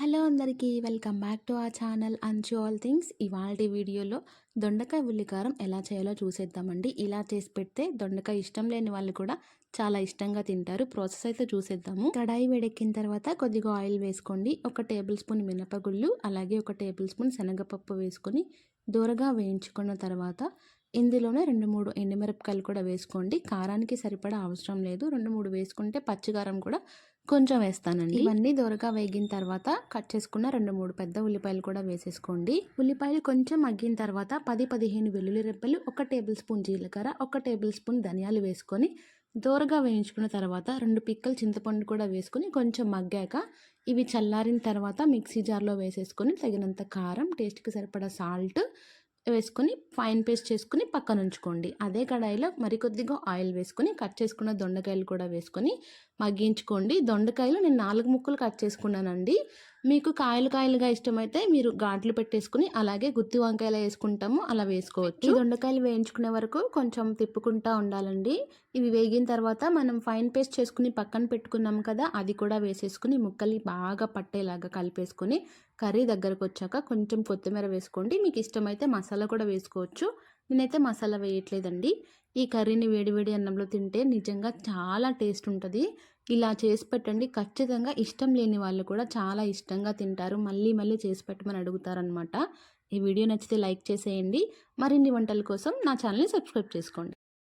Hello అందరికీ welcome back to ఆ channel అంచు ఆల్ థింగ్స్. ఇవాళ వీడియోలో దొండకాయ ఉల్లికారం ఎలా చేయాలో చూసేద్దామండి. ఇలా చేసి పెడితే దొండకాయ ఇష్టం లేని వాళ్ళు కూడా చాలా ఇష్టంగా తింటారు. ప్రాసెస్ అయితే చూసేద్దాము. కడాయి వేడెక్కిన తర్వాత కొద్దిగా ఆయిల్ వేసుకోండి. ఒక టేబుల్ స్పూన్ మినపగుళ్ళు అలాగే ఒక టేబుల్ స్పూన్ శనగపప్పు వేసుకొని దూరగా వేయించుకున్న తర్వాత ఇందులోనే రెండు మూడు ఎండుమిరపకాయలు కూడా వేసుకోండి. కారానికి సరిపడా అవసరం లేదు. రెండు మూడు వేసుకుంటే పచ్చికారం కూడా కొంచెం వేస్తానండి. ఇవన్నీ దొరగా వేగిన తర్వాత కట్ చేసుకున్న రెండు మూడు పెద్ద ఉల్లిపాయలు కూడా వేసేసుకోండి. ఉల్లిపాయలు కొంచెం మగ్గిన తర్వాత పది పదిహేను వెల్లుల్లి రెప్పలు ఒక టేబుల్ స్పూన్ జీలకర్ర ఒక టేబుల్ స్పూన్ ధనియాలు వేసుకొని దోరగా వేయించుకున్న తర్వాత రెండు పిక్కలు చింతపండు కూడా వేసుకొని కొంచెం మగ్గాక ఇవి చల్లారిన తర్వాత మిక్సీ జార్లో వేసేసుకొని తగినంత కారం టేస్ట్కి సరిపడా సాల్ట్ వేసుకొని ఫైన్ పేస్ట్ చేసుకుని పక్కన ఉంచుకోండి. అదే కడాయిలో మరికొద్దిగా ఆయిల్ వేసుకొని కట్ చేసుకున్న దొండకాయలు కూడా వేసుకొని మగ్గించుకోండి. దొండకాయలు నేను నాలుగు ముక్కలు కట్ చేసుకున్నానండి. మీకు కాయలు కాయలుగా ఇష్టమైతే మీరు ఘాట్లు పెట్టేసుకుని అలాగే గుత్తి వంకాయలు వేసుకుంటాము అలా వేసుకోవచ్చు. దొండకాయలు వేయించుకునే వరకు కొంచెం తిప్పుకుంటా ఉండాలండి. ఇవి వేగిన తర్వాత మనం ఫైన్ పేస్ట్ చేసుకుని పక్కన పెట్టుకున్నాం కదా అది కూడా వేసేసుకుని ముక్కలు బాగా పట్టేలాగా కలిపేసుకుని కర్రీ దగ్గరకు వచ్చాక కొంచెం కొత్తిమీర వేసుకోండి. మీకు ఇష్టమైతే మసాలా కూడా వేసుకోవచ్చు. నేనైతే మసాలా వేయట్లేదండి. ఈ కర్రీని వేడివేడి అన్నంలో తింటే నిజంగా చాలా టేస్ట్ ఉంటుంది. ఇలా చేసి పెట్టండి. ఖచ్చితంగా ఇష్టం లేని వాళ్ళు కూడా చాలా ఇష్టంగా తింటారు. మళ్ళీ మళ్ళీ చేసి పెట్టమని అడుగుతారనమాట ఈ వీడియో నచ్చితే లైక్ చేసేయండి. మరిన్ని వంటల కోసం నా ఛానల్ని సబ్స్క్రైబ్ చేసుకోండి.